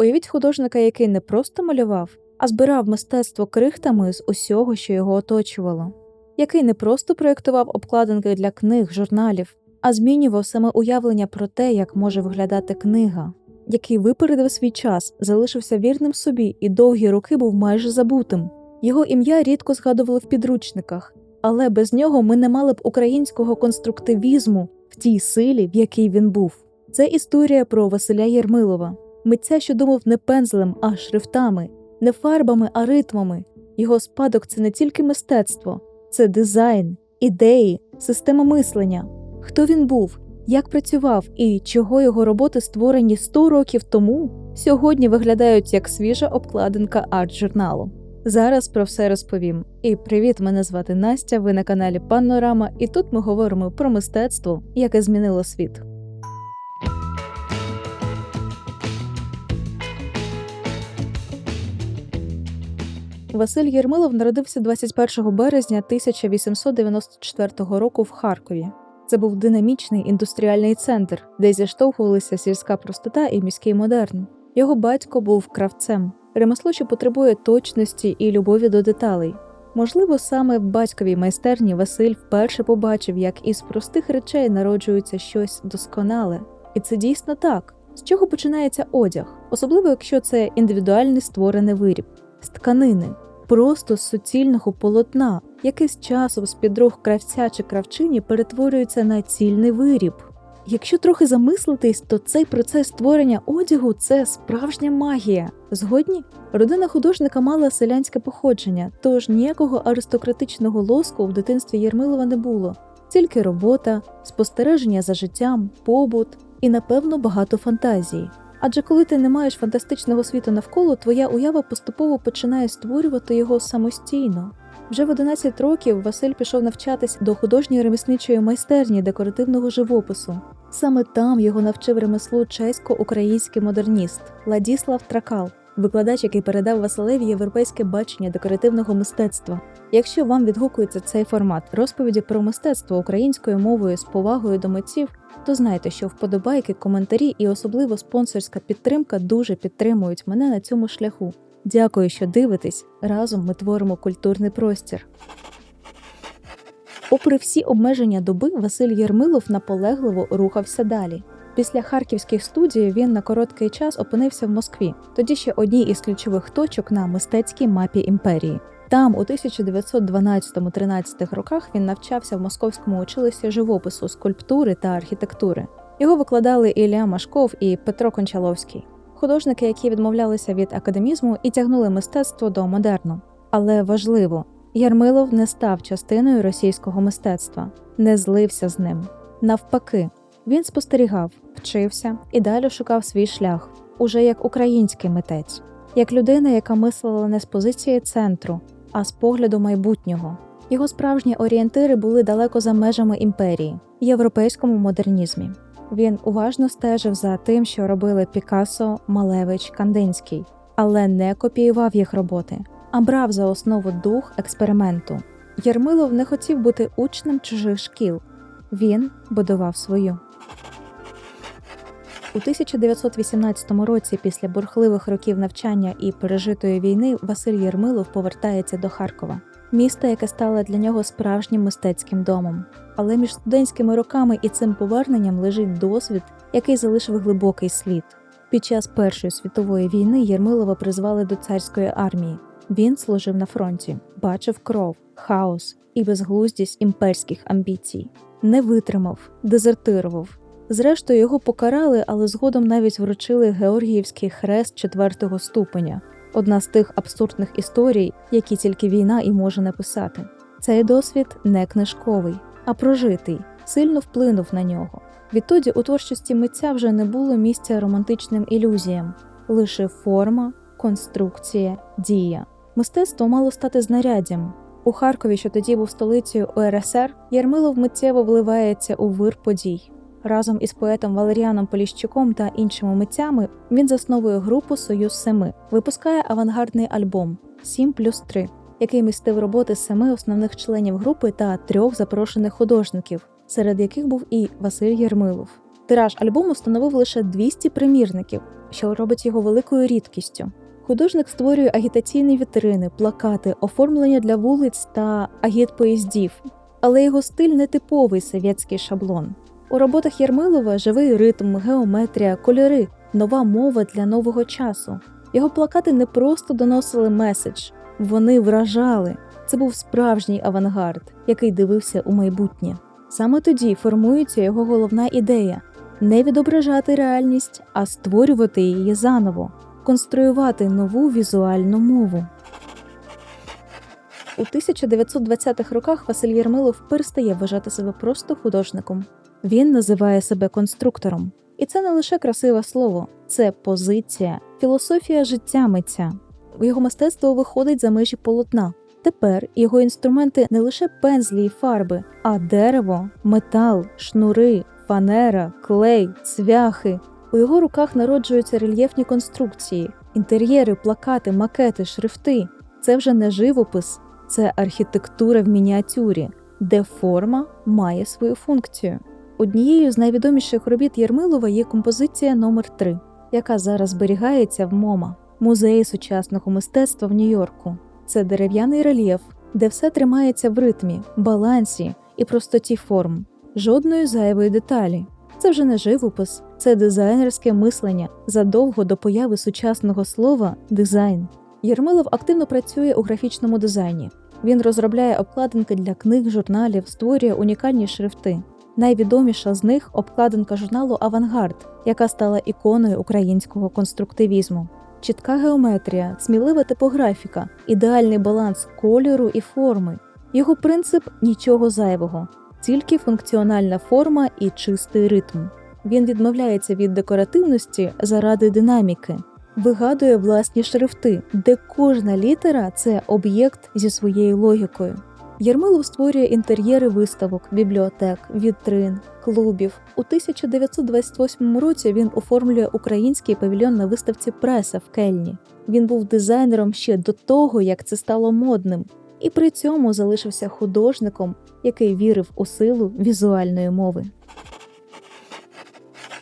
Уявіть художника, який не просто малював, а збирав мистецтво крихтами з усього, що його оточувало, який не просто проєктував обкладинки для книг, журналів, а змінював саме уявлення про те, як може виглядати книга, який випередив свій час, залишився вірним собі і довгі роки був майже забутим. Його ім'я рідко згадували в підручниках, але без нього ми не мали б українського конструктивізму в тій силі, в якій він був. Це історія про Василя Єрмилова, митця, що думав не пензлем, а шрифтами, не фарбами, а ритмами. Його спадок це не тільки мистецтво, це дизайн, ідеї, система мислення. Хто він був, як працював і чого його роботи, створені 100 років тому, сьогодні виглядають як свіжа обкладинка арт-журналу. Зараз про все розповім. І привіт, мене звати Настя. Ви на каналі Панорама, і тут ми говоримо про мистецтво, яке змінило світ. Василь Єрмилов народився 21 березня 1894 року в Харкові. Це був динамічний індустріальний центр, де зіштовхувалися сільська простота і міський модерн. Його батько був кравцем, ремесло, що потребує точності і любові до деталей. Можливо, саме в батьковій майстерні Василь вперше побачив, як із простих речей народжується щось досконале. І це дійсно так. З чого починається одяг, особливо якщо це індивідуальний створений виріб, з тканини, просто з суцільного полотна, яке з часом з під рук кравця чи кравчині перетворюється на цільний виріб. Якщо трохи замислитись, то цей процес створення одягу це справжня магія. Згодні, родина художника мала селянське походження, тож ніякого аристократичного лоску в дитинстві Єрмилова не було, тільки робота, спостереження за життям, побут і, напевно, багато фантазії. Адже коли ти не маєш фантастичного світу навколо, твоя уява поступово починає створювати його самостійно. Вже в 11 років Василь пішов навчатись до художньої ремісничої майстерні декоративного живопису. Саме там його навчив ремеслу чесько-український модерніст Ладіслав Тракал, викладач, який передав Василеві європейське бачення декоративного мистецтва. Якщо вам відгукується цей формат розповіді про мистецтво українською мовою з повагою до митців, то знайте, що вподобайки, коментарі і особливо спонсорська підтримка дуже підтримують мене на цьому шляху. Дякую, що дивитесь. Разом ми творимо культурний простір. Попри всі обмеження доби, Василь Єрмилов наполегливо рухався далі. Після харківських студій він на короткий час опинився в Москві, тоді ще одній із ключових точок на мистецькій мапі імперії. Там, у 1912-13 роках, він навчався в московському училищі живопису, скульптури та архітектури. Його викладали Ілля Машков і Петро Кончаловський, художники, які відмовлялися від академізму і тягнули мистецтво до модерну. Але важливо, Ярмилов не став частиною російського мистецтва, не злився з ним. Навпаки, він спостерігав, вчився і далі шукав свій шлях, уже як український митець, як людина, яка мислила не з позиції центру, а з погляду майбутнього. Його справжні орієнтири були далеко за межами імперії, європейському модернізмі. Він уважно стежив за тим, що робили Пікассо, Малевич, Кандинський, але не копіював їх роботи, а брав за основу дух експерименту. Єрмилов не хотів бути учнем чужих шкіл, він будував свою. У 1918 році, після бурхливих років навчання і пережитої війни, Василь Єрмилов повертається до Харкова, міста, яке стало для нього справжнім мистецьким домом. Але між студентськими роками і цим поверненням лежить досвід, який залишив глибокий слід. Під час Першої світової війни Єрмилова призвали до царської армії. Він служив на фронті, бачив кров, хаос і безглуздість імперських амбіцій, не витримав, дезертирував. Зрештою, його покарали, але згодом навіть вручили Георгіївський хрест четвертого ступеня одна з тих абсурдних історій, які тільки війна і може написати. Цей досвід не книжковий, а прожитий, сильно вплинув на нього. Відтоді у творчості митця вже не було місця романтичним ілюзіям, лише форма, конструкція, дія. Мистецтво мало стати знаряддям. У Харкові, що тоді був столицею УРСР, Ярмилов миттєво вливається у вир подій. Разом із поетом Валеріаном Поліщуком та іншими митцями він засновує групу Союз Семи, випускає авангардний альбом Сім плюс три, який містив роботи семи основних членів групи та трьох запрошених художників, серед яких був і Василь Єрмилов. Тираж альбому становив лише 200 примірників, що робить його великою рідкістю. Художник створює агітаційні вітрини, плакати, оформлення для вулиць та агітпоїздів, але його стиль не типовий совєтський шаблон. У роботах Єрмилова живий ритм, геометрія, кольори, нова мова для нового часу. Його плакати не просто доносили меседж, вони вражали. Це був справжній авангард, який дивився у майбутнє. Саме тоді формується його головна ідея не відображати реальність, а створювати її заново, конструювати нову візуальну мову. У 1920-х роках Василь Єрмилов перестає вважати себе просто художником. Він називає себе конструктором. І це не лише красиве слово, це позиція, філософія життя митця. Його мистецтво виходить за межі полотна. Тепер його інструменти не лише пензлі і фарби, а дерево, метал, шнури, фанера, клей, цвяхи. У його руках народжуються рельєфні конструкції, інтер'єри, плакати, макети, шрифти. Це вже не живопис, це архітектура в мініатюрі, де форма має свою функцію. Однією з найвідоміших робіт Єрмилова є композиція номер 3 яка зараз зберігається в МОМА музеї сучасного мистецтва в Нью-Йорку. Це дерев'яний рельєф, де все тримається в ритмі, балансі і простоті форм, жодної зайвої деталі. Це вже не живопис, це дизайнерське мислення задовго до появи сучасного слова дизайн. Єрмилов активно працює у графічному дизайні. Він розробляє обкладинки для книг, журналів, створює унікальні шрифти. Найвідоміша з них обкладинка журналу Авангард, яка стала іконою українського конструктивізму. Чітка геометрія, смілива типографіка, ідеальний баланс кольору і форми. Його принцип нічого зайвого, тільки функціональна форма і чистий ритм. Він відмовляється від декоративності заради динаміки, вигадує власні шрифти, де кожна літера це об'єкт зі своєю логікою. Єрмилов створює інтер'єри виставок, бібліотек, вітрин, клубів. У 1928 році він оформлює український павільйон на виставці Преса в Кельні. Він був дизайнером ще до того, як це стало модним, і при цьому залишився художником, який вірив у силу візуальної мови.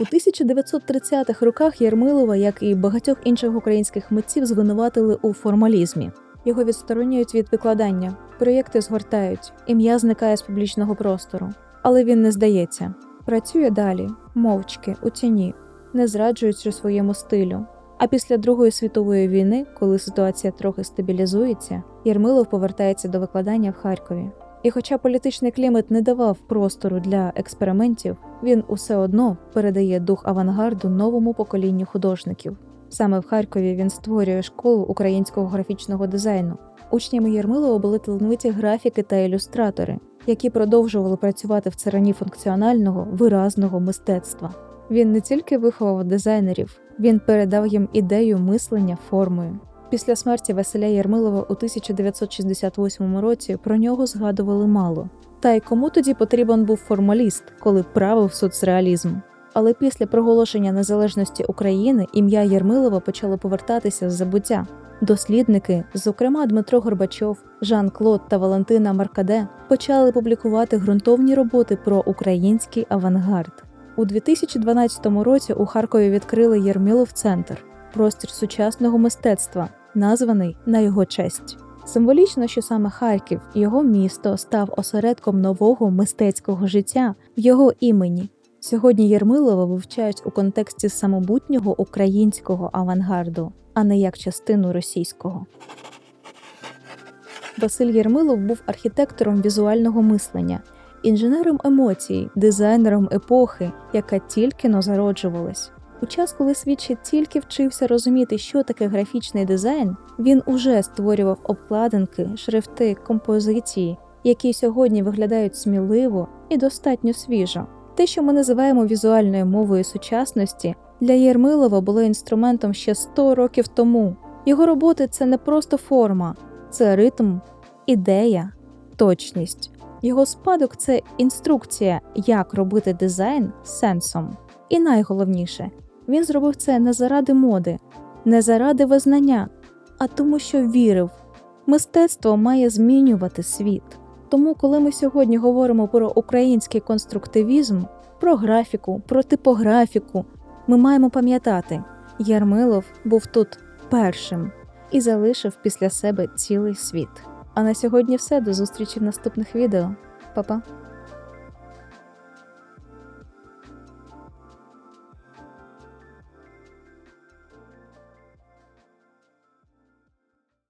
У 1930-х роках Єрмилова, як і багатьох інших українських митців, звинуватили у формалізмі. Його відсторонюють від викладання, проєкти згортають, ім'я зникає з публічного простору. Але він не здається, працює далі, мовчки, у тіні, не зраджуючи своєму стилю. А після Другої світової війни, коли ситуація трохи стабілізується, Єрмилов повертається до викладання в Харкові. І хоча політичний клімат не давав простору для експериментів, він усе одно передає дух авангарду новому поколінню художників. Саме в Харкові він створює школу українського графічного дизайну. Учнями Єрмилова були талановиті графіки та ілюстратори, які продовжували працювати в царині функціонального виразного мистецтва. Він не тільки виховав дизайнерів, він передав їм ідею мислення формою. Після смерті Василя Єрмилова у 1968 році про нього згадували мало. Та й кому тоді потрібен був формаліст, коли правив соцреалізм? Але після проголошення незалежності України ім'я Єрмилова почало повертатися з забуття. Дослідники, зокрема Дмитро Горбачов, Жан Клод та Валентина Маркаде, почали публікувати ґрунтовні роботи про український авангард. У 2012 році у Харкові відкрили Єрмилов Центр простір сучасного мистецтва, названий на його честь. Символічно, що саме Харків, його місто, став осередком нового мистецького життя в його імені. Сьогодні Єрмилова вивчають у контексті самобутнього українського авангарду, а не як частину російського. Василь Єрмилов був архітектором візуального мислення, інженером емоцій, дизайнером епохи, яка тільки но зароджувалась. У час, коли світ ще тільки вчився розуміти, що таке графічний дизайн, він уже створював обкладинки, шрифти, композиції, які сьогодні виглядають сміливо і достатньо свіжо. Те, що ми називаємо візуальною мовою сучасності, для Єрмилова було інструментом ще 100 років тому. Його роботи це не просто форма, це ритм, ідея, точність. Його спадок це інструкція, як робити дизайн сенсом. І найголовніше, він зробив це не заради моди, не заради визнання, а тому, що вірив, мистецтво має змінювати світ. Тому, коли ми сьогодні говоримо про український конструктивізм, про графіку, про типографіку. Ми маємо пам'ятати, Ярмилов був тут першим і залишив після себе цілий світ. А на сьогодні все. До зустрічі в наступних відео. Па-па!